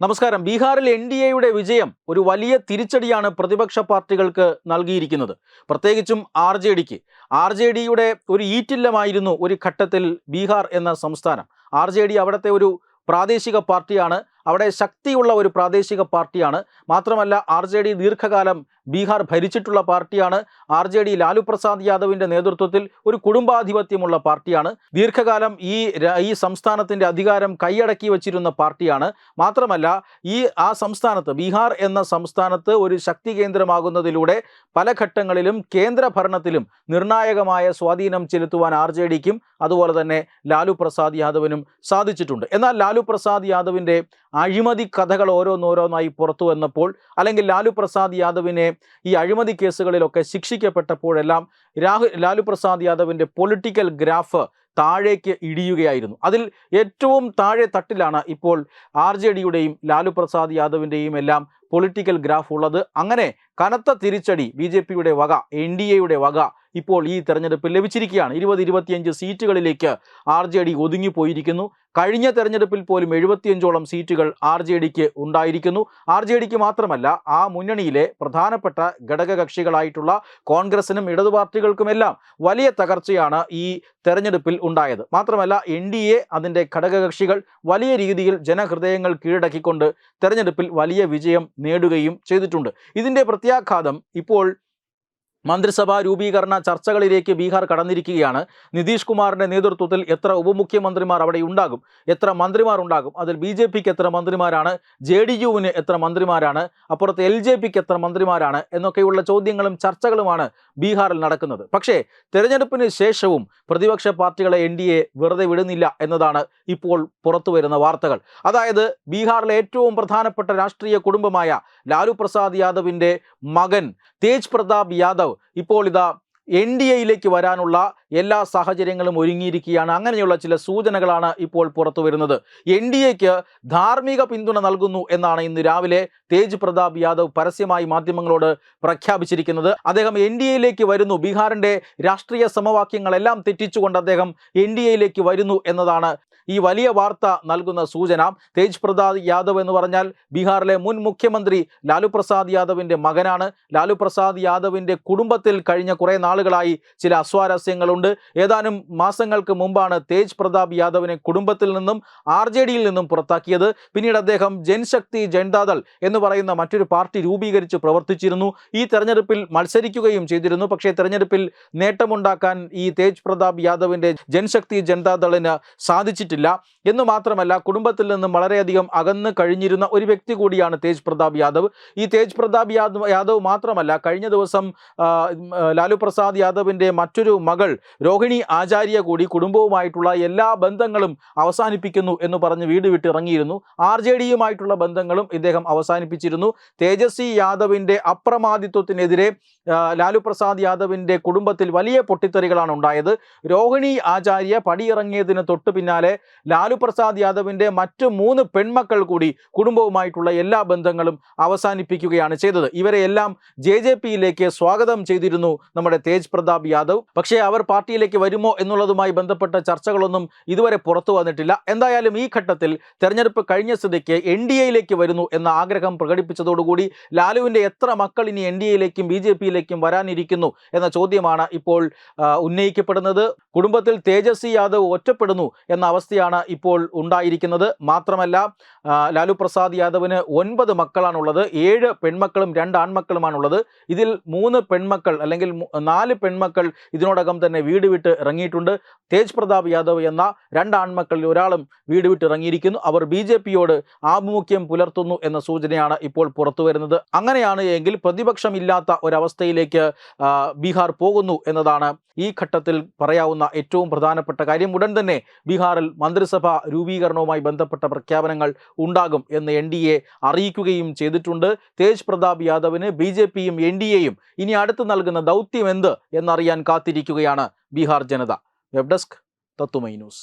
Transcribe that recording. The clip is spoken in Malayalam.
നമസ്കാരം. ബീഹാറിൽ എൻ ഡി എയുടെ വിജയം ഒരു വലിയ തിരിച്ചടിയാണ് പ്രതിപക്ഷ പാർട്ടികൾക്ക് നൽകിയിരിക്കുന്നത്. പ്രത്യേകിച്ചും ആർ ജെ ഡിക്ക്. ആർ ജെ ഡിയുടെ ഒരു ഈറ്റില്ലമായിരുന്നു ഒരു ഘട്ടത്തിൽ ബീഹാർ എന്ന സംസ്ഥാനം. ആർ ജെ ഡി അവിടുത്തെ ഒരു പ്രാദേശിക പാർട്ടിയാണ്. അവിടെ ശക്തിയുള്ള ഒരു പ്രാദേശിക പാർട്ടിയാണ്. മാത്രമല്ല ആർ ജെ ഡി ദീർഘകാലം ബീഹാർ ഭരിച്ചിട്ടുള്ള പാർട്ടിയാണ്. R J D Lalu Prasad യാദവിന്റെ നേതൃത്വത്തിൽ ഒരു കുടുംബാധിപത്യമുള്ള പാർട്ടിയാണ്. ദീർഘകാലം ഈ ഈ സംസ്ഥാനത്തിന്റെ അധികാരം കൈയടക്കി വച്ചിരുന്ന പാർട്ടിയാണ്. മാത്രമല്ല ഈ ആ സംസ്ഥാനത്ത് ബീഹാർ എന്ന സംസ്ഥാനത്ത് ഒരു ശക്തി കേന്ദ്രമാകുന്നതിലൂടെ പല ഘട്ടങ്ങളിലും കേന്ദ്ര ഭരണത്തിലും നിർണായകമായ സ്വാധീനം ചെലുത്തുവാൻ ആർ ജെ ഡിക്കും അതുപോലെ തന്നെ ലാലു പ്രസാദ് യാദവിനും സാധിച്ചിട്ടുണ്ട്. എന്നാൽ ലാലു പ്രസാദ് യാദവിന്റെ അഴിമതി കഥകൾ ഓരോന്നോരോന്നായി പുറത്തു വന്നപ്പോൾ അല്ലെങ്കിൽ ലാലു പ്രസാദ് യാദവിനെ ഈ അഴിമതി കേസുകളിലൊക്കെ ശിക്ഷിക്കപ്പെട്ടപ്പോഴെല്ലാം രാഹുൽ ലാലു പ്രസാദ് യാദവിന്റെ പൊളിറ്റിക്കൽ ഗ്രാഫ് താഴേക്ക് ഇടിയുകയായിരുന്നു. അതിൽ ഏറ്റവും താഴെ തട്ടിലാണ് ഇപ്പോൾ ആർ ജെ ഡിയുടെയും ലാലു പ്രസാദ് യാദവിന്റെയും എല്ലാം പൊളിറ്റിക്കൽ ഗ്രാഫ് ഉള്ളത്. അങ്ങനെ കനത്ത തിരിച്ചടി ബി ജെ പിയുടെ വക എൻ ഡി എയുടെ വക ഇപ്പോൾ ഈ തെരഞ്ഞെടുപ്പിൽ ലഭിച്ചിരിക്കുകയാണ്. ഇരുപത് ഇരുപത്തിയഞ്ച് സീറ്റുകളിലേക്ക് ആർ ജെ ഡി ഒതുങ്ങിപ്പോയിരിക്കുന്നു. കഴിഞ്ഞ തെരഞ്ഞെടുപ്പിൽ പോലും എഴുപത്തിയഞ്ചോളം സീറ്റുകൾ ആർ ജെ ഡിക്ക് ഉണ്ടായിരിക്കുന്നു. ആർ ജെ ഡിക്ക് മാത്രമല്ല ആ മുന്നണിയിലെ പ്രധാനപ്പെട്ട ഘടകകക്ഷികളായിട്ടുള്ള കോൺഗ്രസിനും ഇടതു പാർട്ടികൾക്കുമെല്ലാം വലിയ തകർച്ചയാണ് ഈ തെരഞ്ഞെടുപ്പിൽ ഉണ്ടായത്. മാത്രമല്ല എൻ ഡി എ അതിന്റെ ഘടകകക്ഷികൾ വലിയ രീതിയിൽ ജനഹൃദയങ്ങൾ കീഴടക്കിക്കൊണ്ട് തെരഞ്ഞെടുപ്പിൽ വലിയ വിജയം നേടുകയും ചെയ്തിട്ടുണ്ട്. ഇതിന്റെ പ്രത്യാഘാതം ഇപ്പോൾ മന്ത്രിസഭാ രൂപീകരണ ചർച്ചകളിലേക്ക് ബീഹാർ കടന്നിരിക്കുകയാണ്. നിതീഷ് കുമാറിന്റെ നേതൃത്വത്തിൽ എത്ര ഉപമുഖ്യമന്ത്രിമാർ അവിടെ ഉണ്ടാകും? എത്ര മന്ത്രിമാർ ഉണ്ടാകും? അതിൽ ബി ജെ പിക്ക് എത്ര മന്ത്രിമാരാണ്? ജെ ഡി യുവിന് എത്ര മന്ത്രിമാരാണ്? അപ്പുറത്ത് എൽ ജെ പിക്ക് എത്ര മന്ത്രിമാരാണ്? എന്നൊക്കെയുള്ള ചോദ്യങ്ങളും ചർച്ചകളുമാണ് ബീഹാറിൽ നടക്കുന്നത്. പക്ഷേ തെരഞ്ഞെടുപ്പിന് ശേഷവും പ്രതിപക്ഷ പാർട്ടികളെ എൻ ഡി എ വെറുതെ വിടുന്നില്ല എന്നതാണ് ഇപ്പോൾ പുറത്തു വരുന്ന വാർത്തകൾ. അതായത് ബീഹാറിലെ ഏറ്റവും പ്രധാനപ്പെട്ട രാഷ്ട്രീയ കുടുംബമായ ലാലു പ്രസാദ് യാദവിന്റെ മകൻ തേജ് പ്രതാപ് യാദവ് ഇപ്പോൾ ഇതാ എൻ ഡി എയിലേക്ക് വരാനുള്ള എല്ലാ സാഹചര്യങ്ങളും ഒരുങ്ങിയിരിക്കുകയാണ്. അങ്ങനെയുള്ള ചില സൂചനകളാണ് ഇപ്പോൾ പുറത്തു വരുന്നത്. എൻ ഡി എക്ക് ധാർമ്മിക പിന്തുണ നൽകുന്നു എന്നാണ് ഇന്ന് രാവിലെ തേജ് പ്രതാപ് യാദവ് പരസ്യമായി മാധ്യമങ്ങളോട് പ്രഖ്യാപിച്ചിരിക്കുന്നത്. അദ്ദേഹം എൻ ഡി എയിലേക്ക് വരുന്നു. ബീഹാറിന്റെ രാഷ്ട്രീയ സമവാക്യങ്ങളെല്ലാം തെറ്റിച്ചുകൊണ്ട് അദ്ദേഹം എൻ ഡി എയിലേക്ക് വരുന്നു എന്നതാണ് ഈ വലിയ വാർത്ത നൽകുന്ന സൂചന. തേജ് പ്രതാപ് യാദവ് എന്ന് പറഞ്ഞാൽ ബീഹാറിലെ മുൻ മുഖ്യമന്ത്രി ലാലു പ്രസാദ് യാദവിന്റെ മകനാണ്. ലാലു പ്രസാദ് യാദവിന്റെ കുടുംബത്തിൽ കഴിഞ്ഞ കുറേ നാളുകളായി ചില അസ്വാരസ്യങ്ങളുണ്ട്. ഏതാനും മാസങ്ങൾക്ക് മുമ്പാണ് തേജ് പ്രതാപ് യാദവിനെ കുടുംബത്തിൽ നിന്നും ആർ ജെ ഡിയിൽ നിന്നും പുറത്താക്കിയത്. പിന്നീട് അദ്ദേഹം ജൻശക്തി ജനതാദൾ എന്ന് പറയുന്ന മറ്റൊരു പാർട്ടി രൂപീകരിച്ച് പ്രവർത്തിച്ചിരുന്നു. ഈ തെരഞ്ഞെടുപ്പിൽ മത്സരിക്കുകയും ചെയ്തിരുന്നു. പക്ഷേ തെരഞ്ഞെടുപ്പിൽ നേട്ടമുണ്ടാക്കാൻ ഈ തേജ് പ്രതാപ് യാദവിന്റെ ജൻശക്തി ജനതാദളിന് സാധിച്ചിട്ടില്ല. എന്ന് മാത്രമല്ല കുടുംബത്തിൽ നിന്നും വളരെയധികം അകന്ന് കഴിഞ്ഞിരുന്ന ഒരു വ്യക്തി കൂടിയാണ് തേജ് പ്രതാപ് യാദവ്. ഈ തേജ് പ്രതാപ് യാദവ് യാദവ് മാത്രമല്ല കഴിഞ്ഞ ദിവസം ലാലു പ്രസാദ് യാദവിന്റെ മറ്റൊരു മകൾ രോഹിണി ആചാര്യ കൂടി കുടുംബവുമായിട്ടുള്ള എല്ലാ ബന്ധങ്ങളും അവസാനിപ്പിക്കുന്നു എന്ന് പറഞ്ഞ് വീട് വിട്ടിറങ്ങിയിരുന്നു. ആർ ജെ ഡിയുമായിട്ടുള്ള ബന്ധങ്ങളും ഇദ്ദേഹം അവസാനിപ്പിച്ചിരുന്നു. തേജസ്വി യാദവിന്റെ അപ്രമാദിത്വത്തിനെതിരെ ലാലു പ്രസാദ് യാദവിന്റെ കുടുംബത്തിൽ വലിയ പൊട്ടിത്തെറികളാണ് ഉണ്ടായത്. രോഹിണി ആചാര്യ പടിയിറങ്ങിയതിന് തൊട്ട് പിന്നാലെ ലാലു പ്രസാദ് യാദവിന്റെ മറ്റ് മൂന്ന് പെൺമക്കൾ കൂടി കുടുംബവുമായിട്ടുള്ള എല്ലാ ബന്ധങ്ങളും അവസാനിപ്പിക്കുകയാണ് ചെയ്തത്. ഇവരെ എല്ലാം ജെ ജെ പിയിലേക്ക് സ്വാഗതം ചെയ്തിരുന്നു നമ്മുടെ തേജ് പ്രതാപ് യാദവ്. പക്ഷേ അവർ പാർട്ടിയിലേക്ക് വരുമോ എന്നുള്ളതുമായി ബന്ധപ്പെട്ട ചർച്ചകളൊന്നും ഇതുവരെ പുറത്തു വന്നിട്ടില്ല. എന്തായാലും ഈ ഘട്ടത്തിൽ തെരഞ്ഞെടുപ്പ് കഴിഞ്ഞ സ്ഥിതിക്ക് എൻ ഡി എയിലേക്ക് വരുന്നു എന്ന ആഗ്രഹം പ്രകടിപ്പിച്ചതോടുകൂടി ലാലുവിന്റെ എത്ര മക്കൾ ഇനി എൻ ഡി എയിലേക്കും ബി ജെ പിയിലേക്കും വരാനിരിക്കുന്നു എന്ന ചോദ്യമാണ് ഇപ്പോൾ ഉന്നയിക്കപ്പെടുന്നത്. കുടുംബത്തിൽ തേജസ്വി യാദവ് ഒറ്റപ്പെടുന്നു എന്ന അവസ്ഥയാണ് ഇപ്പോൾ ഉണ്ടായിരിക്കുന്നത്. മാത്രമല്ല ലാലു പ്രസാദ് യാദവിന് ഒൻപത് മക്കളാണുള്ളത്. ഏഴ് പെൺമക്കളും രണ്ട് ആൺമക്കളുമാണുള്ളത്. ഇതിൽ മൂന്ന് പെൺമക്കൾ അല്ലെങ്കിൽ നാല് പെൺമക്കൾ ഇതിനോടകം തന്നെ വീട് വിട്ട് ഇറങ്ങിയിട്ടുണ്ട്. തേജ് പ്രതാപ് യാദവ് എന്ന രണ്ട് ആൺമക്കളിൽ ഒരാളും വീട് വിട്ട് ഇറങ്ങിയിരിക്കുന്നു. അവർ ബി ജെ പിയോട് ആഭിമുഖ്യം പുലർത്തുന്നു എന്ന സൂചനയാണ് ഇപ്പോൾ പുറത്തു വരുന്നത്. അങ്ങനെയാണ് എങ്കിൽ പ്രതിപക്ഷമില്ലാത്ത ഒരവസ്ഥയിലേക്ക് ബീഹാർ പോകുന്നു എന്നതാണ് ഈ ഘട്ടത്തിൽ പറയാവുന്ന ഏറ്റവും പ്രധാനപ്പെട്ട കാര്യം. ഉടൻ തന്നെ ബീഹാറിൽ മന്ത്രിസഭ രൂപീകരണവുമായി ബന്ധപ്പെട്ട പ്രഖ്യാപനങ്ങൾ ഉണ്ടാകും എന്ന് എൻ ഡി എ അറിയിക്കുകയും ചെയ്തിട്ടുണ്ട്. തേജ് പ്രതാപ് യാദവിന് ബി ജെ പിയും എൻ ഡി എയും ഇനി അടുത്ത് നൽകുന്ന ദൗത്യം എന്ത് എന്നറിയാൻ കാത്തിരിക്കുകയാണ് ബീഹാർ ജനത. വെബ് ഡെസ്ക് തത്തുമൈ ന്യൂസ്.